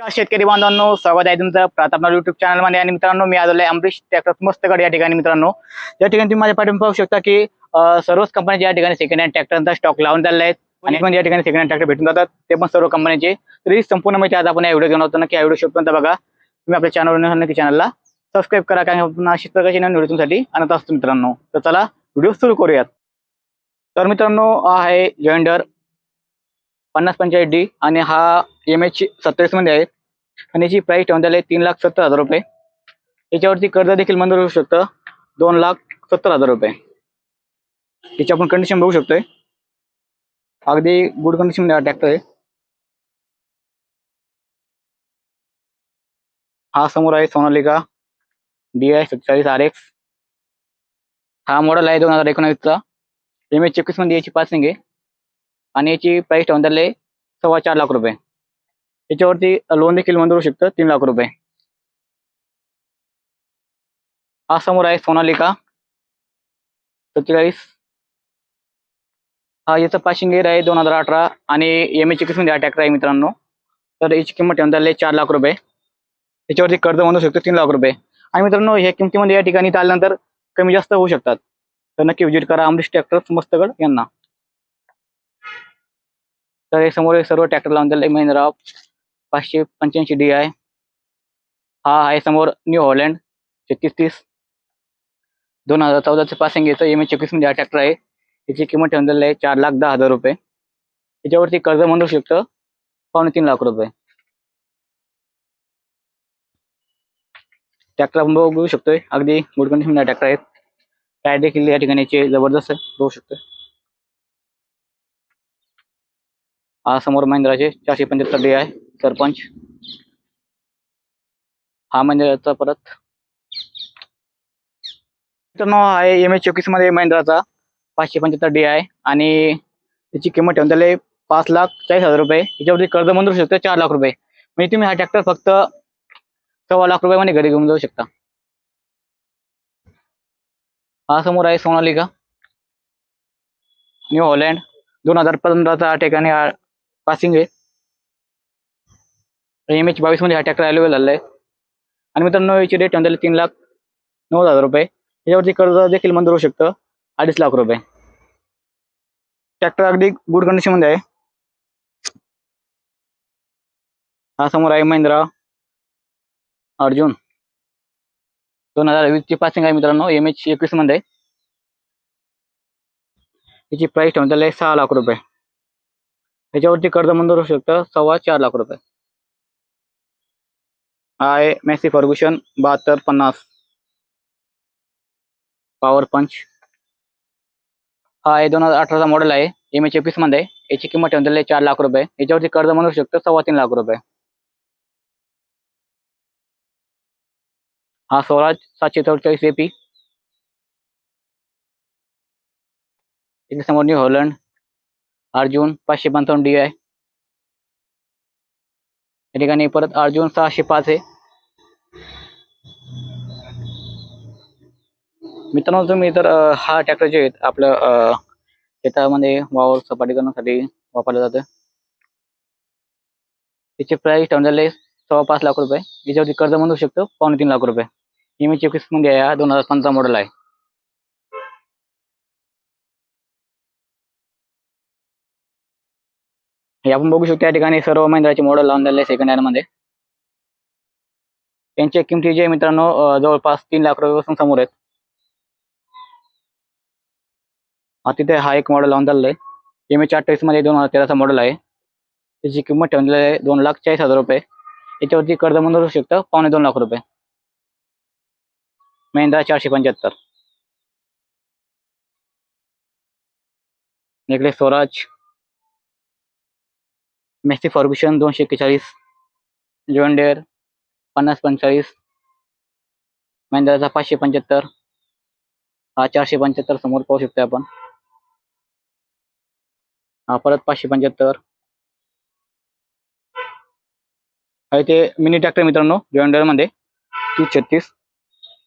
नमस्कार शेतकरी बांधवांनो. स्वागत आहे तुमचं प्रताप युट्यूब चॅनलमध्ये आणि मित्रांनो मी आलेलो आहे अमरीश ट्रॅक्टर मस्त गाडी या ठिकाणी मित्रांनो. या ठिकाणी तुम्ही माझ्या पाठीमागे पाहू शकता की सर्वच कंपन्याचे या ठिकाणी सेकंड हँड ट्रॅक्टरचा स्टॉक लावून झालेला आहे आणि पण या ठिकाणी सेकंड हँड ट्रॅक्टर भेटून जातात ते पण सर्व कंपन्यांचे तरी संपूर्ण माहिती आज आपण या व्हिडिओ घेऊन होतो नक्की या व्हिडिओ शेवटपर्यंत बघा. तुम्ही आपल्या चॅनलवर नक्की चॅनलला सबस्क्राईब करा कारण अशीच प्रकारचे नवीन व्हिडिओ तुमच्यासाठी. आणत असतो मित्रांनो. तर चला व्हिडिओ सुरू करूयात. तर मित्रांनो हा आहे जॉइंडर पन्नास पंचाळीस डी आणि हा एम एच सत्तावीसमध्ये आहे. आणि याची प्राइस ठेवून आहे तीन लाख सत्तर हजार रुपये. याच्यावरती कर्ज देखील मंजूर होऊ शकतं. दोन लाख सत्तर हजार रुपये. याची आपण कंडिशन बघू शकतोय. अगदी गुड कंडिशनमध्ये ट्रॅक्टर आहे. हा समोर आहे सोनालिका. डी आय सत्तेचाळीस आर एक्स हा मॉडेल आहे दोन हजार एकोणावीसचा. एम एच चोवीसमध्ये याची पासिंग आहे. आणि याची प्राईस ठेवून आहे सव्वा चार लाख रुपये. याच्यावरती लोन देखील मंजूर होऊ शकतं तीन लाख रुपये. हा समोर आहे सोनालिका. सत्तेचाळीस. हा याचा पासिंग एअर आहे दोन हजार अठरा आणि एम एची किस्म हा ट्रॅक्टर आहे मित्रांनो. तर याची किंमत ठेवून झाली चार लाख रुपये. याच्यावरती कर्ज मंजूर शकतो तीन लाख रुपये. आणि मित्रांनो ह्या किमतीमध्ये या ठिकाणी आल्यानंतर कमी जास्त होऊ शकतात. तर नक्की व्हिजिट करा अमरीश ट्रॅक्टर मस्तगड यांना. तर हे समोर हे सर्व ट्रॅक्टर लावून दिले महिंद्रा पाचशे पंच्याऐंशी डी आहे. हा आहे समोर न्यू हॉलँड छत्तीस तीस. दोन हजार चौदाचं पासिंग येतं एम एच चोवीसमध्ये हा ट्रॅक्टर आहे. त्याची किंमत ठेवून दिलेली आहे चार लाख दहा हजार रुपये. याच्यावरती कर्ज म्हणू होऊ शकतं पावणे तीन लाख रुपये. ट्रॅक्टर आपण बघू शकतोय. अगदी गुड कंडिशन ट्रॅक्टर आहेत टायर देखील या ठिकाणी जबरदस्त बघू शकतोय. हा समोर महिंद्राचे चारशे पंच्याहत्तर डे आहे सरपंच. हा महिंद्राचा परत. मित्रांनो हा आहे एम एच चोवीसमध्ये महिंद्राचा पाचशे पंच्याहत्तर डी आहे आणि त्याची किंमत ठेवून त्याला पाच लाख चाळीस हजार रुपये. याच्यावरती कर्ज मंजूर होऊ शकतं चार लाख रुपये. म्हणजे तुम्ही हा ट्रॅक्टर फक्त सव्वा लाख रुपयामध्ये घरी घेऊन जाऊ शकता. हा समोर आहे सोनालिका. न्यू हॉलँड. दोन हजार पंधराचा ठिकाणी पासिंग आहे. एम एच बावीसमध्ये हा ट्रॅक्टर अवेलेबल झाला आहे. आणि मित्रांनो याची रेट म्हणजे ठेवून तीन लाख नऊ हजार रुपये. याच्यावरती कर्ज देखील मंजूर होऊ शकतं. अडीच लाख रुपये. ट्रॅक्टर अगदी गुड कंडिशनमध्ये आहे. हा समोर आहे महिंद्रा अर्जुन. दोन हजार वीसची पासिंग आहे मित्रांनो. एम एच एकवीसमध्ये याची प्राईस ठेवून आहे सहा लाख रुपये. ह्याच्यावरती कर्ज मंजूर होऊ शकतं. सव्वा चार लाख रुपये. हा आहे फर्ग्युशन बहात्तर पन्नास. पॉवर पंच हा आहे दोन हजार अठराचा मॉडेल आहे. एम एच एकवीसमध्ये. याची किंमत ठेवून दिली चार लाख रुपये. याच्यावरती कर्ज मंजूर होऊ शकतं सव्वा तीन लाख रुपये. हा स्वराज सातशे चौवेचाळीस एपी समोर न्यू हॉलंड अर्जुन पाचशे पंचावन्न डी आहे या ठिकाणी परत अर्जुन सहाशे पाच आहे. मित्रांनो तुम्ही तर हा ट्रॅक्टर जे आहेत आपलं शेतामध्ये वावर सपाटी करण्यासाठी वापरलं जातं. त्याची प्राइस ठेवून झाले सव्वा पाच लाख रुपये. याच्यावरती कर्ज म्हणू शकतो पावणे तीन लाख रुपये. एम एच आहे हा दोन हजार पंधरा मॉडेल आहे. हे आपण बघू शकतो या ठिकाणी सर्व महिंद्राचे मॉडेल लावून दिले सेकंड हँडमध्ये. त्यांच्या किमती जे मित्रांनो जवळपास तीन लाख रुपयापासून समोर आहेत. हा तिथे हा एक मॉडेल लावून दिलेला आहे. एम एच अठ्ठावीसमध्ये दोन हजार तेराचा मॉडेल आहे. त्याची किंमत ठेवलेली आहे दोन लाख चाळीस हजार रुपये. याच्यावरती कर्ज मंजूर होऊ शकतं पावणे दोन लाख रुपये. महिंद्रा चारशे पंच्याहत्तर. इकडे स्वराज. मेसी फॉर्ग्युशन दोनशे एक्केचाळीस. जॉन डेअर पन्नास पंचेचाळीस महिंद्राचा पाचशे पंच्याहत्तर. हा चारशे पंच्याहत्तर समोर पाहू शकतो आपण. हा परत पाचशे पंच्याहत्तर. आहे ते मिनी ट्रॅक्टर मित्रांनो जॉनमध्ये तीस छत्तीस.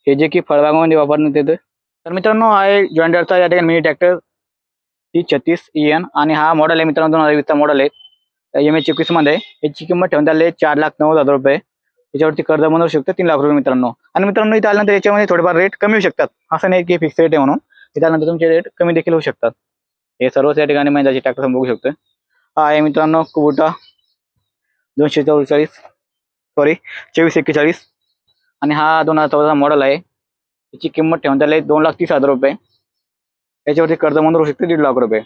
हे जे की फळबागामध्ये वापरण्यात येतं तर मित्रांनो हा आहे जॉन डेअरचा या ठिकाणी मिनी ट्रॅक्टर तीस छत्तीस ई एन आणि हा मॉडेल आहे मित्रांनो दोन हजार वीसचा मॉडेल आहे. एम एच एकवीसमध्ये याची किंमत ठेवून त्याला चार लाख नव्वद हजार रुपये याच्यावरती कर्ज बनवू शकतो तीन लाख रुपये मित्रांनो. आणि मित्रांनो इथे आल्यानंतर याच्यामध्ये थोडेफार रेट कमी होऊ शकतात. असं नाही की फिक्स रेट आहे म्हणून. इथे आल्यानंतर तुमचे रेट कमी देखील होऊ शकतात. हे सर्वच या ठिकाणी म्हणजे महिन्याची ट्रॅक्टर बघू शकतो हा आहे मित्रांनो कुबुटा दोनशे चौवेचाळीस. सॉरी चोवीस एक्केचाळीस. आणि हा दोन हजार चौदाचा मॉडेल आहे. याची किंमत ठेवून त्याला दोन लाख तीस हजार रुपये याच्यावरती कर्ज मंजूर होऊ शकते दीड लाख रुपये.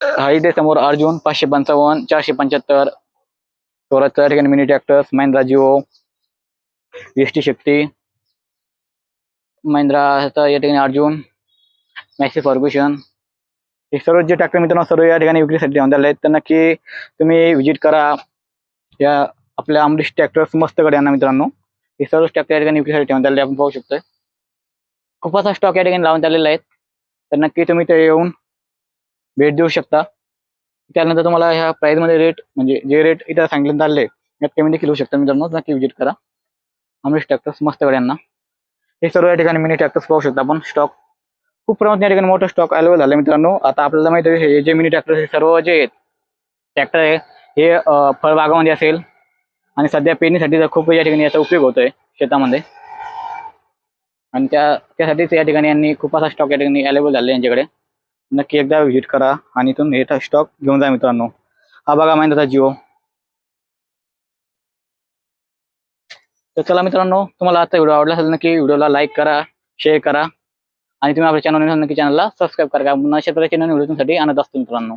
हा इथे समोर अर्जुन पाचशे पंचावन्न चारशे पंच्याहत्तर. चौऱ्याहत्तर या ठिकाणी mini tractors Mahindra Jivo S T Shakti Mahindra या ठिकाणी अर्जुन मॅक्सी फॉर्ग्युशन हे सर्व जे ट्रॅक्टर मित्रांनो सर्व या ठिकाणी विक्रीसाठी ठेवून आहेत. तर नक्की तुम्ही व्हिजिट करा. या आपल्या अमरीश ट्रॅक्टर्स मस्तकडे यांना मित्रांनो. हे सर्व ट्रॅक्टर या ठिकाणी विक्रीसाठी ठेवून आलेले आपण पाहू शकतोय. खूप असा स्टॉक या ठिकाणी लावून आलेला आहे तर नक्की तुम्ही ते येऊन भेट देऊ शकता. त्यानंतर तुम्हाला ह्या प्राइसमध्ये रेट म्हणजे जे रेट इथं सांगितले आले यात कमी देखील होऊ शकता. मित्रांनो नक्की विजिट करा. अमरीश ट्रॅक्टर्स मस्त गाड्यांना हे सर्व या ठिकाणी मिनी ट्रॅक्टर्स पाहू शकता आपण. स्टॉक खूप प्रमाणात या ठिकाणी मोठं स्टॉक अवेलेबल झालं मित्रांनो. आता आपल्याला माहिती आहे हे जे मिनी ट्रॅक्टर हे सर्व जे आहेत ट्रॅक्टर आहे हे फळबागामध्ये असेल. आणि सध्या पेरणीसाठी तर खूप या ठिकाणी याचा उपयोग होतोय शेतामध्ये. आणि त्या त्यासाठीच या ठिकाणी यांनी खूप असा स्टॉक या ठिकाणी अवेलेबल झाले यांच्याकडे. नक्की एकदा व्हिजिट करा आणि इथून हे स्टॉक घेऊन जा मित्रांनो. हा बघा महिंद्राचा जिओ. तर चला मित्रांनो तुम्हाला आजचा व्हिडिओ आवडला असेल नक्की व्हिडिओला लाईक करा शेअर करा. आणि तुम्ही आपल्या चॅनल नक्की चॅनलला सबस्क्राईब करा. पुन्हा अशा प्रकारचे नवीन व्हिडिओसाठी आणत असतो मित्रांनो.